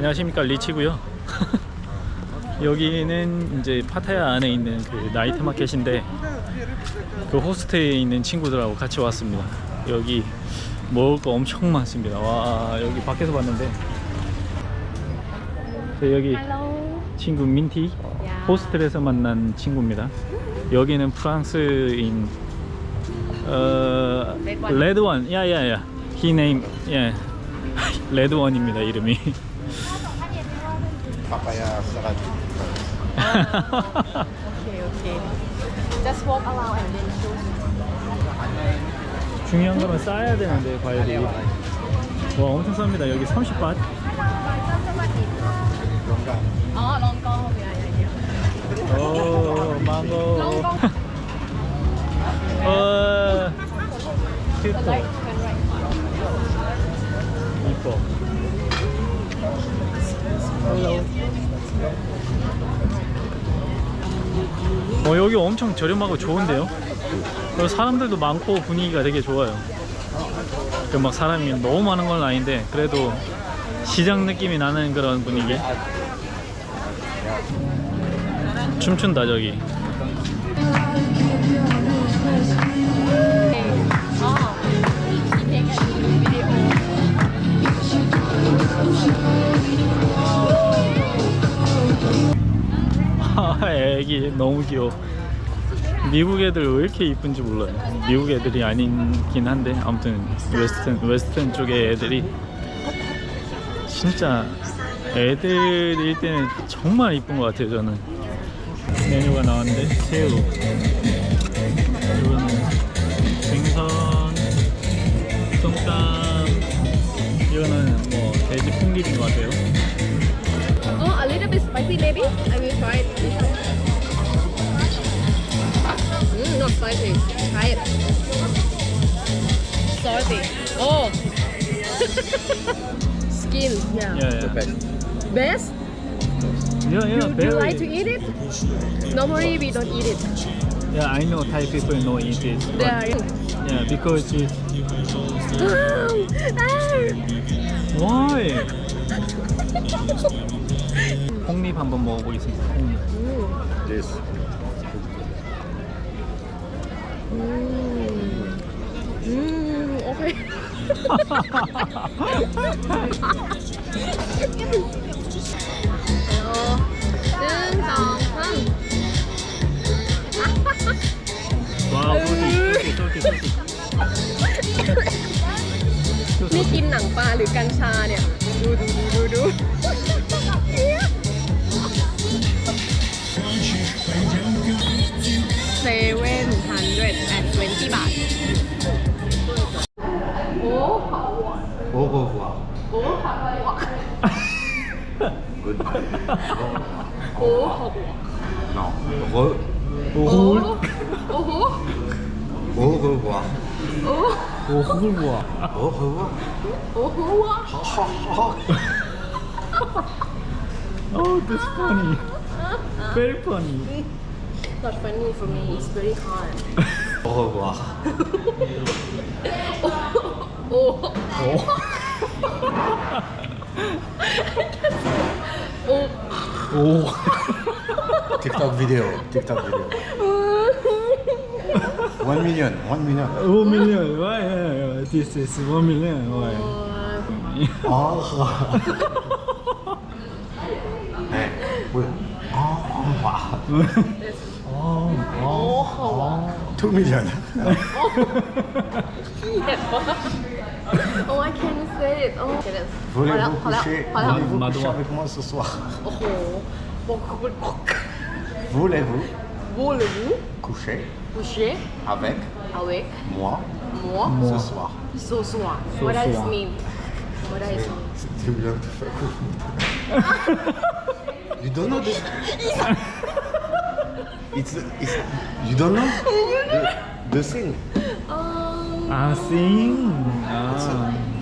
안녕하십니까 리치고요. 여기는 이제 파타야 안에 있는 그 나이트 마켓인데 그 호스트에 있는 친구들하고 같이 왔습니다. 여기 먹을 거 엄청 많습니다. 와 여기 밖에서 봤는데 저 여기. 친구 민티 야. 호스텔에서 만난 친구입니다. 여기는 프랑스인 어 레드원. 야야야 name 예 레드원입니다 이름이 papaya salad. Okay, okay. Just walk around and then choose. 중요한 거는 싸야 되는데 과일이 와 엄청 쌉니다 여기 30밭 Oh, lontong. Yeah, yeah, yeah. 오 망고 어 right. 이뻐 어 여기 엄청 저렴하고 좋은데요? 사람들도 많고 분위기가 되게 좋아요. 그막 사람이 너무 많은 건 아닌데 그래도 시장 느낌이 나는 그런 분위기. 춤춘다 저기. 애기 너무 귀여워. 미국 애들 왜 이렇게 이쁜지 몰라요. 미국 애들이 아니긴 한데 아무튼 웨스턴 웨스턴 쪽의 애들이 진짜 애들일 때는 정말 이쁜 것 같아요. 저는 메뉴가 나왔는데 새우, 이거는 생선, 똥땀, 이거는 뭐 돼지 풍립인 것 같아요. Oh, a little bit spicy maybe. I will try it. Skin. Yeah. Yeah, yeah. Best. Best. Yeah, yeah, You, very. you like to eat it? Normally we don't eat it. Yeah, I know Thai people know eat it. but- There. Yeah, because it. Ah. Why? 홍립 한번 먹어보겠습니다. 홍립. Mm. This. Mm. ว้าวดีนี่กินหนังปลาหรือกัญชาเนี่ย ดูดูดูดูดู 오하고 와. 오하고 와. No. Rød. 오홀. 오호. Rød rød. 오. 오홀 와. Rød rød. 오호 와. Oh, that's funny. Very funny. Not funny for me. It's very hard. Rød rød. 오. 오. 오. โอ้ 오. TikTok video. TikTok video. One million. One million. One million. Why? Yeah, yeah. This is one million. Why? Ah. Eh, oui. Au revoir. Oh, 어. 토미잖아. oh, I can't say it. Oh, it is. Voulez-vous coucher? Voulez-vous coucher avec moi ce soir? Oh, Voulez-vous? Voulez-vous? Coucher? Coucher? Avec? Avec? Moi? Moi? Ce soir. Ce soir. What does it mean? What does it mean? C'est bien de faire confondre. You don't know? It's, it's you don't know the, the thing. Ah, sing. Ah.